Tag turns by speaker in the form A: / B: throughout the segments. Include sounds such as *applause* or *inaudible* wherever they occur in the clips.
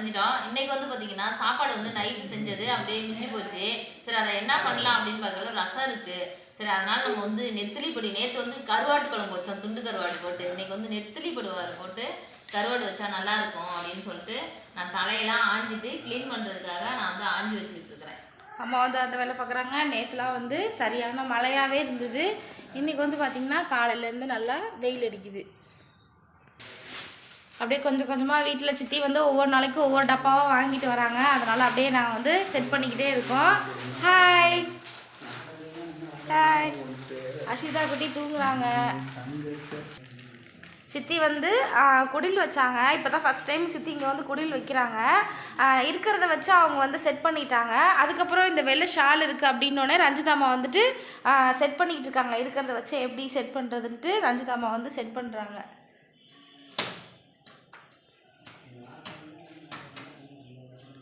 A: செஞ்சிட்டோம் இன்னைக்கு வந்து பார்த்தீங்கன்னா சாப்பாடு வந்து நைட்டு செஞ்சது. அப்படியே மிஞ்சி போச்சு. சரி அதை என்ன பண்ணலாம் அப்படின்னு பார்க்கல ரசம் இருக்குது சரி அதனால நம்ம வந்து நெத்திலி பொடி. நேற்று வந்து கருவாட்டு குழம்பு வச்சோம். துண்டு கருவாடு போட்டு. இன்னைக்கு வந்து நெத்திலி பொடி போட்டு கருவாடு வச்சா நல்லா இருக்கும் அப்படின்னு சொல்லிட்டு நான் தலையெல்லாம் ஆஞ்சிட்டு க்ளீன் பண்ணுறதுக்காக நான் வந்து ஆஞ்சி வச்சுக்கிட்டு இருக்கிறேன்.
B: அம்மா வந்து அந்த வேலை பார்க்குறாங்க. நேற்றுலாம் வந்து சரியான மழையாகவே இருந்தது. இன்றைக்கி வந்து பார்த்திங்கன்னா காலையிலேருந்து நல்லா வெயில் அடிக்குது. அப்படியே கொஞ்சம் கொஞ்சமாக வீட்டில் சித்தி வந்து ஒவ்வொரு நாளைக்கும் ஒவ்வொரு டப்பாவாக வாங்கிட்டு வராங்க. அதனால் அப்படியே நாங்கள் வந்து செட் பண்ணிக்கிட்டே இருக்கோம். ஹாய் ஹாய் அஷிதா குட்டி தூங்குறாங்க. சித்தி வந்து குடில் வச்சாங்க. இப்போ தான் ஃபஸ்ட் டைம் சித்தி இங்கே வந்து குடில் வைக்கிறாங்க. இருக்கிறத வச்சு அவங்க வந்து செட் பண்ணிட்டாங்க. அதுக்கப்புறம் இந்த வெள்ளை ஷால் இருக்குது அப்படின்னோடனே ரஞ்சிதாமா வந்துட்டு செட் பண்ணிக்கிட்டு இருக்காங்க. இருக்கிறத வச்சு எப்படி செட் பண்ணுறதுன்ட்டு ரஞ்சிதாமா வந்து செட் பண்ணுறாங்க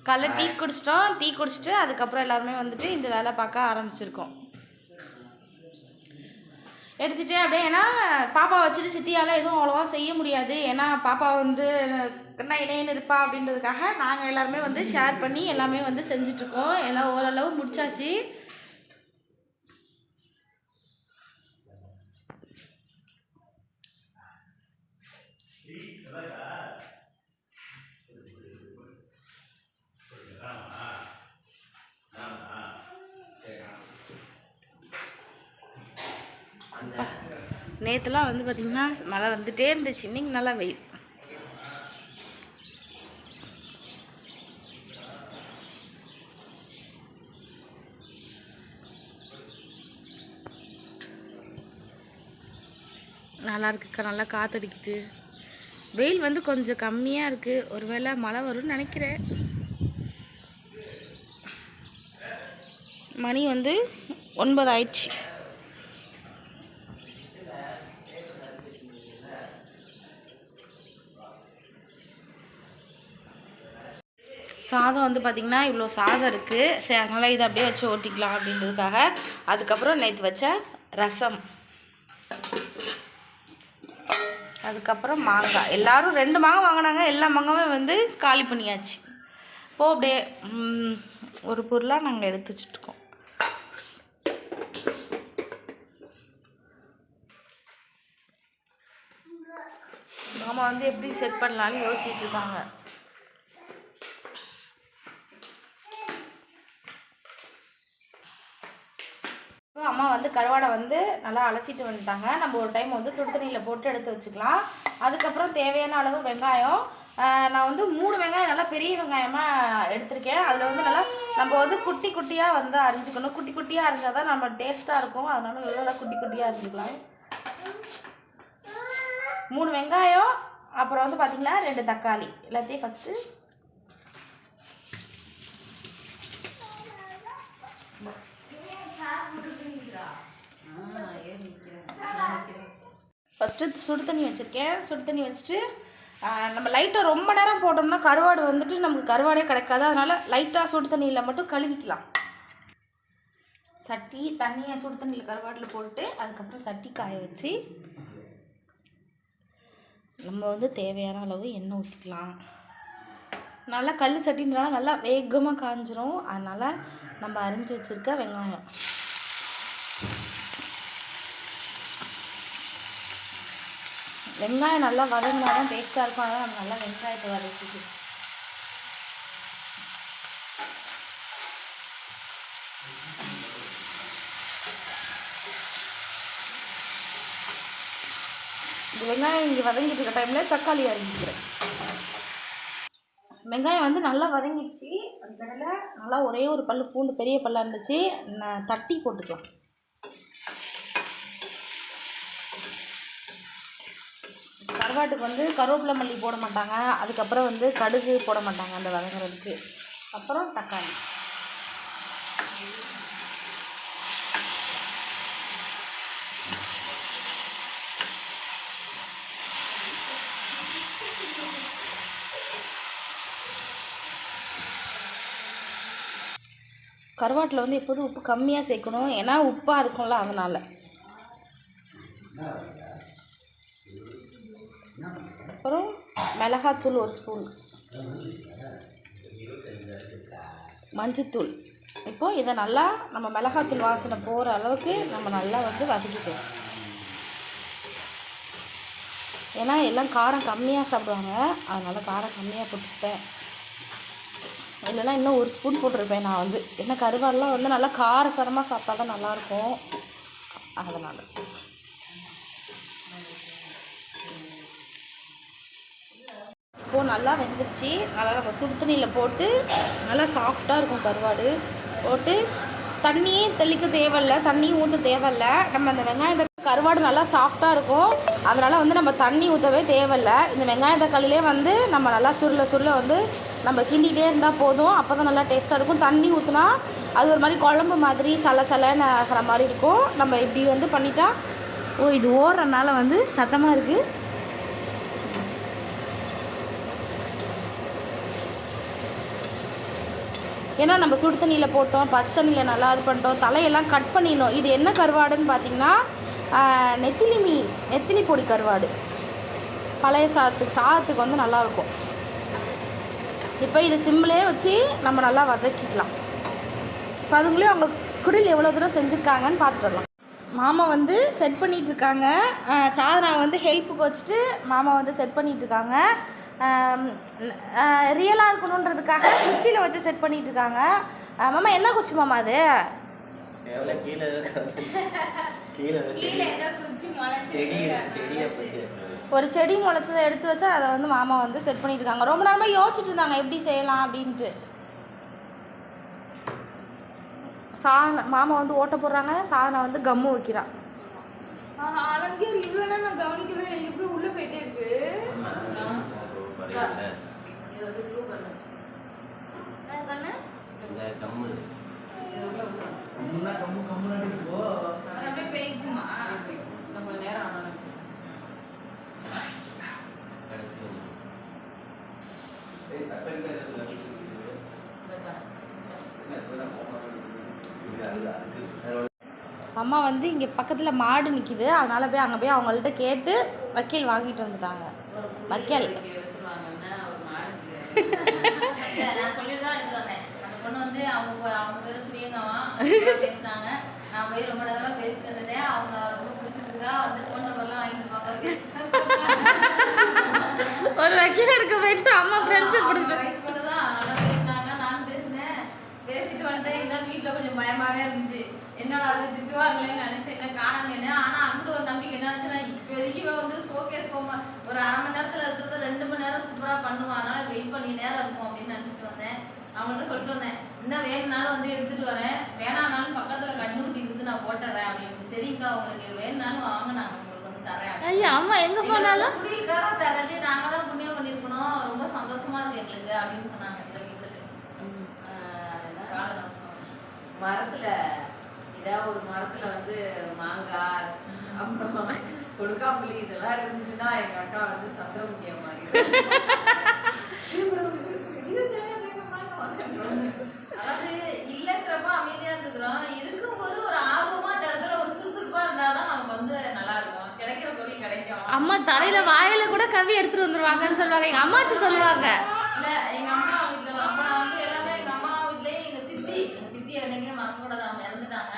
B: காலைல டீ குடிச்சிட்டோம். டீ குடிச்சிட்டு அதுக்கப்புறம் எல்லாருமே வந்துட்டு இந்த வேலை பார்க்க ஆரம்பிச்சிருக்கோம். எடுத்துகிட்டே அப்படியே ஏன்னா பாப்பா வச்சுட்டு சித்தியால் எதுவும் அவ்வளோவா செய்ய முடியாது. ஏன்னா பாப்பா வந்து என்ன இணையன்னு இருப்பா அப்படின்றதுக்காக நாங்கள் எல்லாருமே வந்து ஷேர் பண்ணி எல்லாமே வந்து செஞ்சிட்ருக்கோம் எல்லாம் ஓரளவு முடிச்சாச்சு. நேற்றுலாம் வந்து பார்த்திங்கன்னா மழை வந்துகிட்டே இருந்துச்சு. இன்னைக்கு நல்லா வெயில். நல்லா இருக்குக்கா நல்லா காற்றடிக்குது வெயில் வந்து கொஞ்சம் கம்மியாக இருக்குது ஒருவேளை மழை வரும்னு நினைக்கிறேன். மணி வந்து ஒன்பது ஆயிடுச்சு சாதம் வந்து பார்த்திங்கன்னா இவ்வளோ சாதம் இருக்குது சரி அதனால் இதை அப்படியே வச்சு ஓட்டிக்கலாம் அப்படின்றதுக்காக. அதுக்கப்புறம் நேற்று வச்ச ரசம். அதுக்கப்புறம் மாங்காய். எல்லாரும் ரெண்டு மாங்காய் வாங்கினாங்க. எல்லா மாங்காயும் வந்து காலி பண்ணியாச்சு. இப்போது அப்படியே ஒரு பொருளாக நாங்கள் எடுத்து வச்சுட்ருக்கோம் மாமா வந்து எப்படி செட் பண்ணலான்னு யோசிச்சுட்டு இருக்காங்க. அம்மா வந்து கருவாடை வந்து நல்லா அலசிட்டு வந்துட்டாங்க. நம்ம ஒரு டைம் வந்து சுடு தண்ணியில் போட்டு எடுத்து வச்சுக்கலாம். அதுக்கப்புறம் தேவையான அளவு வெங்காயம் நான் வந்து மூணு வெங்காயம் நல்லா பெரிய வெங்காயமாக எடுத்திருக்கேன். அதில் வந்து நல்லா நம்ம வந்து குட்டி குட்டியாக வந்து அரிஞ்சுக்கணும். குட்டி குட்டியாக அரிஞ்சால் தான் நம்ம டேஸ்ட்டாக இருக்கும். அதனால நல்லா குட்டி குட்டியாக அரிஞ்சிக்கலாம். மூணு வெங்காயம் அப்புறம் வந்து பார்த்திங்கன்னா ரெண்டு தக்காளி. எல்லாத்தையும் ஃபஸ்ட்டு ஃபஸ்ட்டு சுடு தண்ணி வச்சுருக்கேன். சுடு தண்ணி வச்சுட்டு நம்ம லைட்டாக ரொம்ப நேரம் போட்டோம்னா கருவாடு வந்துட்டு நமக்கு கருவாடே கிடைக்காது. அதனால் லைட்டாக சுடு தண்ணியில் மட்டும் கழுவிக்கலாம். சட்டி தண்ணியை சுடு தண்ணியில் கருவாட்டில் போட்டு அதுக்கப்புறம் சட்டி காய வச்சு நம்ம வந்து தேவையான அளவு எண்ணெய் ஊற்றிக்கலாம் நல்லா கல் சட்டின்றனால நல்லா வேகமாக காஞ்சிரும். அதனால் நம்ம அரிஞ்சு வச்சுருக்க வெங்காயம். வெங்காயம் நல்லா வதங்கினா தான் டேஸ்ட்டாக இருக்கும். அதனால் நம்ம நல்லா வெங்காயத்தை வதக்கிட்டு இந்த வெங்காயம் இங்கே வதங்கிட்டு இருக்க டைமில் தக்காளி அரிஞ்சிக்கிறேன். வெங்காயம் வந்து நல்லா வதங்கிடுச்சு. அதுக்கடையில் நல்லா ஒரே ஒரு பல்லு பூண்டு பெரிய பல்லாக இருந்துச்சு. நான் தட்டி போட்டுக்கலாம். கருவாட்டுக்கு வந்து கருவேப்பிலை மல்லி போட மாட்டாங்க. அதுக்கப்புறம் வந்து கடுகு போட மாட்டாங்க அந்த வதங்குறதுக்கு. அப்புறம் தக்காளி. கருவாட்டில் வந்து எப்போதும் உப்பு கம்மியாக சேர்க்கணும். ஏன்னா உப்பாக இருக்கும்ல அதனால். அப்புறம் மிளகாத்தூள் ஒரு ஸ்பூன். மஞ்சத்தூள். இப்போ இதை நல்லா நம்ம மிளகாத்தூள் வாசனை போகிற அளவுக்கு நம்ம நல்லா வந்து வதக்கிக்கணும் ஏன்னா எல்லாம் காரம் கம்மியாக சாப்பிடுவாங்க. அதனால் காரம் கம்மியாக போட்டுருப்பேன் இல்லைன்னா இன்னும் ஒரு ஸ்பூன் போட்டிருப்பேன் நான் வந்து. என்ன கருவாடெலாம் வந்து நல்லா காரசாரமாக சாப்பிட்டா தான் நல்லாயிருக்கும். அதனால். இப்போது நல்லா வெந்துருச்சு. நல்லா நம்ம சுடு தண்ணியில் போட்டு நல்லா சாஃப்டாக இருக்கும் கருவாடு. போட்டு தண்ணியே தெளிக்க தேவையில்ல தண்ணியும் ஊற்ற தேவையில்ல. நம்ம அந்த வெங்காயம் கருவாடு நல்லா சாஃப்டாக இருக்கும். அதனால் வந்து நம்ம தண்ணி ஊற்றவே தேவையில்ல. இந்த வெங்காயம் தக்காளிலே வந்து நம்ம நல்லா சுருள சுருள வந்து நம்ம கிண்டிகிட்டே இருந்தால் போதும். அப்போ தான் நல்லா டேஸ்ட்டாக இருக்கும். தண்ணி ஊற்றினா அது ஒரு மாதிரி குழம்பு மாதிரி சல சலன்னு ஆகிற மாதிரி இருக்கும். நம்ம இப்படி வந்து பண்ணிட்டா ஓ இது ஓடுறனால வந்து சத்தமாக இருக்குது ஏன்னா நம்ம சுடு தண்ணியில் போட்டோம் பச்சை தண்ணியில் நல்லா இது பண்ணிட்டோம் தலையெல்லாம் கட் பண்ணிடணும். இது என்ன கருவாடுன்னு பார்த்தீங்கன்னா நெத்திலி மீன் நெத்திலி பொடி கருவாடு. பழைய சாதத்துக்கு சாதத்துக்கு வந்து நல்லாயிருக்கும் இப்போ இது சிம்மிலே வச்சு நம்ம நல்லா வதக்கிக்கலாம். இப்போ அதுங்களே அவங்க குடில் எவ்வளோ தூரம் செஞ்சுருக்காங்கன்னு பார்த்துட்டு வரலாம். மாமா வந்து செட் பண்ணிகிட்ருக்காங்க இருக்காங்க. சாதனா வந்து ஹெல்ப்புக்கு வச்சுட்டு மாமா வந்து செட் பண்ணிகிட்ருக்காங்க இருக்காங்க. ரியலாக இருக்கணுன்றதுக்காக குச்சியில் வச்சு செட் பண்ணிட்டு இருக்காங்க மாமா என்ன குச்சி மாமா அது? ஒரு செடி முளைச்சதை எடுத்து வச்சு அதை வந்து மாமா வந்து செட் பண்ணிட்டு இருக்காங்க ரொம்ப நேரமாக யோசிச்சுட்டு இருந்தாங்க எப்படி செய்யலாம் அப்படின்ட்டு. சாதனை மாமா வந்து ஓட்ட போடுறாங்க சாதனை வந்து கம்மு வைக்கிறா.
A: ஆஹா, அழகே இவ்வளோ நேரம் நான் கவனிக்கவே இல்லை. எப்படி உள்ள போயிட்டே இருக்கு. இது வந்து ப்ளூ கலர் என்ன கண்ணு
C: இந்த கம்மு.
A: இது உள்ள விட்டுறோம். அது அப்படியே போய்க்குமா நம்ம நேரம் ஆனாலும்
C: கடைசி ஒன்று.
B: அம்மா வந்து இங்கே பக்கத்தில் மாடு நிற்கிது அதனால போய் அங்கே போய் அவங்கள்ட்ட கேட்டு வக்கீல் வாங்கிட்டு வந்துட்டாங்க. வைக்கல்.
A: எடுத்துருவாங்கன்னா ஒரு மாடு நான் சொல்லிட்டு தான் எடுத்துட்டு வந்தேன் அந்த பொண்ணு வந்து அவங்க போ- அவங்க பேரு பிரியங்காவா பேசினாங்க நான் போய் ரொம்ப நேரமா பேசிட்டு இருந்தேன் அவங்க ரொம்ப பிடிச்சிருந்தா வந்து ஃபோன் நம்பர்லாம் வாங்கிட்டு போங்க
B: ஒரு வக்கீல் எடுக்க போயிட்டு அம்மா ஃப்ரெண்ட்ஸை பிடிச்சிட்டு.
A: வயசு தான் நல்லா பேசினாங்க நானும் பேசினேன் பேசிட்டு வந்துட்டேன். இதான் வீட்டில் கொஞ்சம் பயமாவே இருந்துச்சு. என்னடா அது திட்டுவாங்களேன்னு நினைச்சேன் என்ன காணாமேன்னு ஆனா அங்கிட்டு ஒரு நம்பிக்கை என்ன ஆச்சுன்னா பெரிய வந்து போக ஒரு அரை மணி நேரத்துல இருக்கிறத ரெண்டு மணி நேரம் சூப்பரா பண்ணுவான் அதனால வெயிட் பண்ணி நேரம் இருக்கும் அப்படின்னு நினைச்சிட்டு வந்தேன். அவங்கள்ட்ட சொல்லிட்டு வந்தேன் இன்னும் வேணும்னாலும் வந்து எடுத்துட்டு வரேன். வேணானாலும் பக்கத்துல கண்ணுக்குட்டி இருந்து நான் போட்டுறேன். அப்படின்னு சரிங்கக்கா உங்களுக்கு வேணும்னாலும் வாங்க நான் உங்களுக்கு வந்து தரேன்.
B: ஐயா அம்மா எங்கே போனாலும்?
A: குடிக்காக தரது. நாங்க தான் புண்ணியம் பண்ணிருக்கணும் ரொம்ப சந்தோஷமா இருக்கு எங்களுக்கு அப்படின்னு சொன்னாங்க என்ன காரணம்? மரத்துல ஏதாவது ஒரு மரத்துல வந்து மாங்காய் அப்புறமா கொடுக்காப்புளி இதெல்லாம் இருந்துச்சுன்னா எங்க அக்கா வந்து சந்திர முடிய அதாவது இல்லைங்கிறப்ப அமைதியா இருந்துக்கிறோம். இருக்கும்போது ஒரு ஆர்வமா அந்த இடத்துல ஒரு சுறுசுறுப்பா இருந்தாதான் நமக்கு வந்து நல்லா இருக்கும். கிடைக்கிற பொருள் கிடைக்கும்.
B: அம்மா தலையில வாயில கூட கவி எடுத்துட்டு வந்துருவாங்கன்னு சொல்லுவாங்க. எங்க அம்மாச்சி சொல்லுவாங்க
A: இல்ல எங்க அம்மா வீட்ல அப்ப நான் வந்து எல்லாமே எங்க அம்மா வீட்லயே எங்க சித்தி எங்க சித்தி என்னைக்குமே மறக்கக்கூடாது அவங்க இறந்துட்டாங்க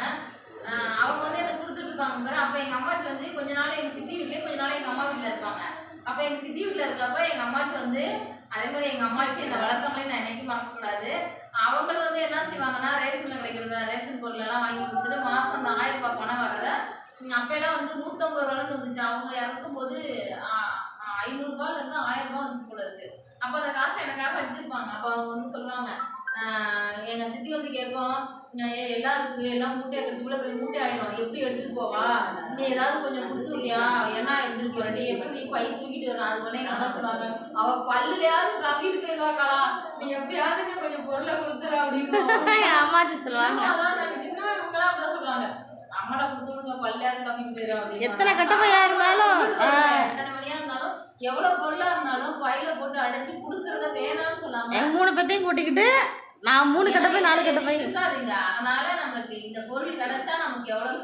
A: ஆஹ் அவங்க வந்து எனக்கு கொடுத்துட்டு இருப்பாங்க பாரு அப்ப எங்க அம்மாச்சி வந்து கொஞ்ச நாள் எங்க சித்தி வீட்லயே வீட்டில் இருப்பாங்க. அப்ப எங்க சித்தி வீட்டில் இருக்கப்ப எங்க அம்மாச்சி வந்து அதே மாதிரி எங்க அம்மாச்சி என்னை வளர்த்தவங்களே நான் என்னைக்கும் மறக்கக்கூடாது. அவங்களும் வந்து என்ன செய்வாங்கன்னா ரேஷன்ல கிடைக்கிறத ரேஷன் பொருள் எல்லாம் வாங்கி கொடுத்துட்டு மாசம் அந்த ஆயிரம் ரூபாய் பணம் வர்றத உம் அப்பெல்லாம் வந்து நூத்தம்பது ரூபாய்ல வந்துச்சு. அவங்க இறக்கும் போது ஐநூறு இருந்து ஆயிரம் ரூபாய் வந்துச்சு போல இருக்கு. அப்ப அந்த காசை எனக்காக வச்சிருப்பாங்க. அப்ப அவங்க வந்து சொல்லுவாங்க எங்கள் எங்க சித்தி வந்து கேட்கும் எல்லாம் இருக்கு எல்லாம் மூட்டை எடுத்துக்குள்ள பெரிய மூட்டை ஆயிரும். எப்படி எடுத்துட்டு போவா? நீ ஏதாவது கொஞ்சம் கொடுத்து விடியா என்ன எடுத்துட்டு போற? நீ எப்படி நீ பை தூக்கிட்டு வர அது உடனே அம்மா சொல்லுவாங்க அவ பல்லுலயாவது கவிட்டு போயிருவாங்களா நீ எப்படியாவது நீ கொஞ்சம் பொருளை கொடுத்துரு அப்படின்னு. *laughs*
B: அம்மாச்சி சொல்லுவாங்க.
A: சின்ன இவங்களாம் அப்படிதான் சொல்லுவாங்க. அம்மாட்ட கொடுத்து விடுங்க பல்லையாவது கவிட்டு போயிரும் அப்படின்னு.
B: எத்தனை கட்டப்பையா இருந்தாலும்
A: எத்தனை மணியா இருந்தாலும் எவ்வளவு பொருளா இருந்தாலும் பையில போட்டு அடைச்சு குடுக்கறத வேணாம்னு சொல்லாம
B: மூணு பேத்தையும் கூட்டிக்கிட்டு நான் மூணு கட்டப்பை நாலு கட்டப்பை.
A: இருக்காதுங்க. அதனால நமக்கு இந்த பொருள் கிடைச்சா நமக்கு எவ்வளவு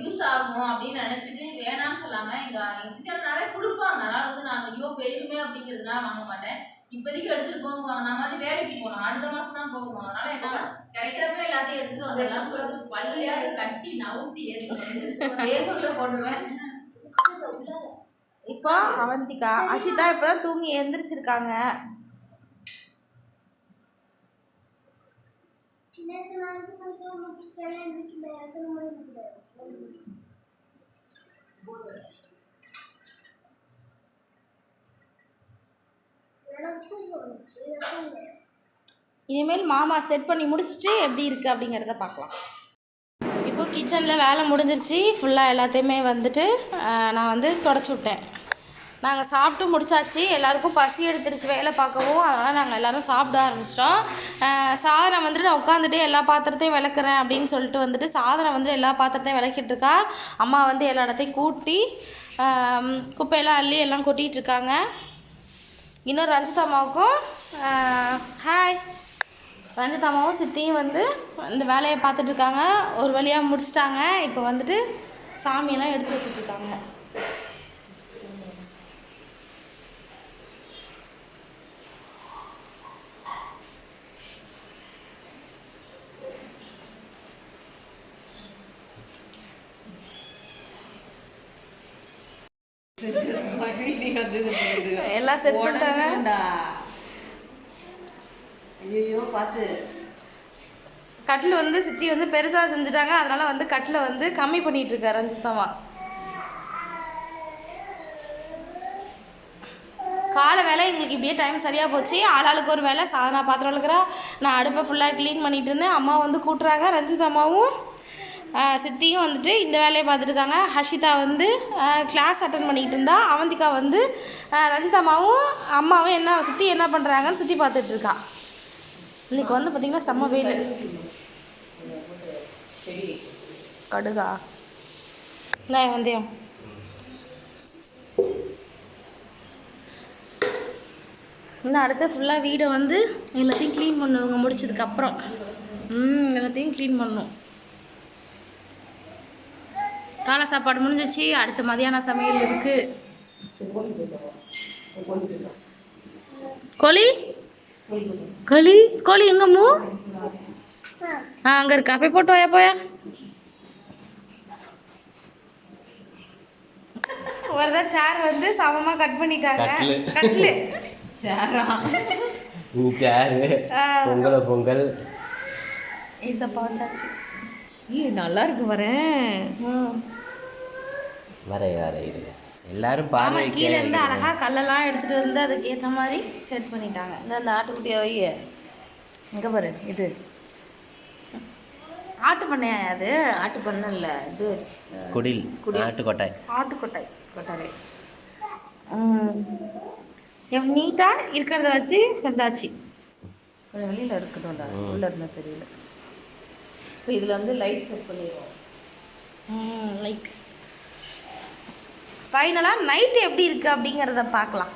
A: யூஸ் ஆகும் அப்படின்னு நினைச்சிட்டு வேணாம்னு சொல்லாம எங்க சிஸ்டர் நிறைய கொடுப்பாங்க. அதனால வந்து நான் ஐயோ பெருமை அப்படிங்கிறதுனால வாங்க மாட்டேன். இப்போதைக்கு எடுத்துட்டு போவாங்க நான் மாதிரி வேலைக்கு போகணும். அடுத்த மாசம் தான் போகணும் அதனால என்னால கிடைக்கிறப்ப எல்லாத்தையும் எடுத்துட்டு வந்துடலாம் சொல்லிட்டு பல்லையாவது கட்டி நவுத்தி வேகூர்ல போடுவேன்
B: இப்போ அவந்திகா அஷிதா இப்பதான் தூங்கி எந்திரிச்சிருக்காங்க. இனிமேல் மாமா செட் பண்ணி முடிச்சுட்டு எப்படி இருக்கு அப்படிங்கிறத பார்க்கலாம். இப்போ கிச்சனில் வேலை முடிஞ்சிருச்சு. ஃபுல்லாக எல்லாத்தையுமே வந்துட்டு நான் வந்து தொடச்சி விட்டேன். நாங்கள் சாப்பிட்டு முடிச்சாச்சு. எல்லாருக்கும் பசி எடுத்துருச்சு வேலை பார்க்கவும். அதனால் நாங்கள் எல்லோரும் சாப்பிட ஆரம்பிச்சிட்டோம். சாதனை வந்துட்டு நான் உட்காந்துட்டு எல்லா பாத்திரத்தையும் விளக்குறேன் அப்படின்னு சொல்லிட்டு வந்துட்டு சாதனை வந்துட்டு எல்லா பாத்திரத்தையும் விளக்கிட்டு இருக்கா. அம்மா வந்து எல்லா இடத்தையும் கூட்டி குப்பையெல்லாம் அள்ளி எல்லாம் கொட்டிகிட்டு இருக்காங்க. இன்னும் ரஞ்சித் அம்மாவுக்கும் ஹாய் ரஞ்சித் அம்மாவும் சித்தியும் வந்து இந்த வேலையை பார்த்துட்ருக்காங்க ஒரு வழியாக முடிச்சிட்டாங்க. இப்போ வந்துட்டு சாமியெல்லாம் எடுத்து வச்சுட்ருக்காங்க எல்லாம் செட் பண்ணிட்டாங்க.
A: ஐயோ பார்த்து.
B: கட்டில் வந்து சித்தி வந்து பெருசாக செஞ்சுட்டாங்க. அதனால வந்து கட்டில் வந்து கம்மி பண்ணிட்டு இருக்காரு ரஞ்சித்தம்மா. காலை வேலை எங்களுக்கு இப்படியே டைம் சரியாக போச்சு. ஆளாளுக்கு ஒரு வேலை சாதனா பாத்திரம் விளக்குறா நான் அடுப்பை ஃபுல்லாக க்ளீன் பண்ணிட்டு இருந்தேன். அம்மா வந்து கூட்டுறாங்க ரஞ்சித் அம்மாவும். சித்தியும் வந்துட்டு இந்த வேலையை பார்த்துருக்காங்க ஹஷிதா வந்து கிளாஸ் அட்டன் பண்ணிக்கிட்டு இருந்தா. அவந்திகா வந்து ரஞ்சிதாமாவும் அம்மாவும் என்ன சித்தி என்ன பண்ணுறாங்கன்னு சுற்றி பார்த்துட்ருக்கா இன்றைக்கி இன்னைக்கு வந்து பார்த்திங்கன்னா செம்ம வெயில். கடுகா. நான் வந்தேன் இன்னும் அடுத்து ஃபுல்லாக வீடை வந்து எல்லாத்தையும் க்ளீன் பண்ணுவாங்க முடிச்சதுக்கப்புறம் ம் எல்லாத்தையும் க்ளீன் பண்ணும். காலை சாப்பாடு முடிஞ்சிச்சு. அடுத்து மதியான சமையல் இருக்கு. கோழி? கோழி? கோழி எங்க மூ? ஆ அங்கே இருக்கா. போய் போட்டு வாயா போயா? ஒருதான் சேர் வந்து சமமாக கட் பண்ணிட்டாங்க.
C: கட்லு.
A: சேரா
C: சேரு பொங்கல பொங்கல்.
B: ஏசப்பா வந்தாச்சு
A: ஏ நல்லா இருக்கு வரேன்
B: ம்
C: வரை வரை இரு எல்லாரும் பார்வை
B: கீழே இருந்து அழகா கல்லெல்லாம் எடுத்துட்டு வந்து அதுக்கு ஏற்ற மாதிரி செட் பண்ணிட்டாங்க.
A: இந்த அந்த ஆட்டுக்குட்டியை வை. இங்க பாரு இது.
B: ஆட்டு பண்ணையா அது.
A: ஆட்டு பண்ணல இது
C: குடில் நாட்டுக்கொட்டை
B: ஆட்டுக்கொட்டை. கொட்டாரை ம். நீட்டாக இருக்கிறத வச்சு செஞ்சாச்சு
A: கொஞ்சம் வெளியில இருக்கட்டும்டா உள்ள இருந்தா தெரியல. இப்போ இதுல வந்து லைட் செட் பண்ணிடுவோம்.
B: லைட் ஃபைனலாக நைட்டு எப்படி இருக்குது அப்படிங்கிறத பார்க்கலாம்.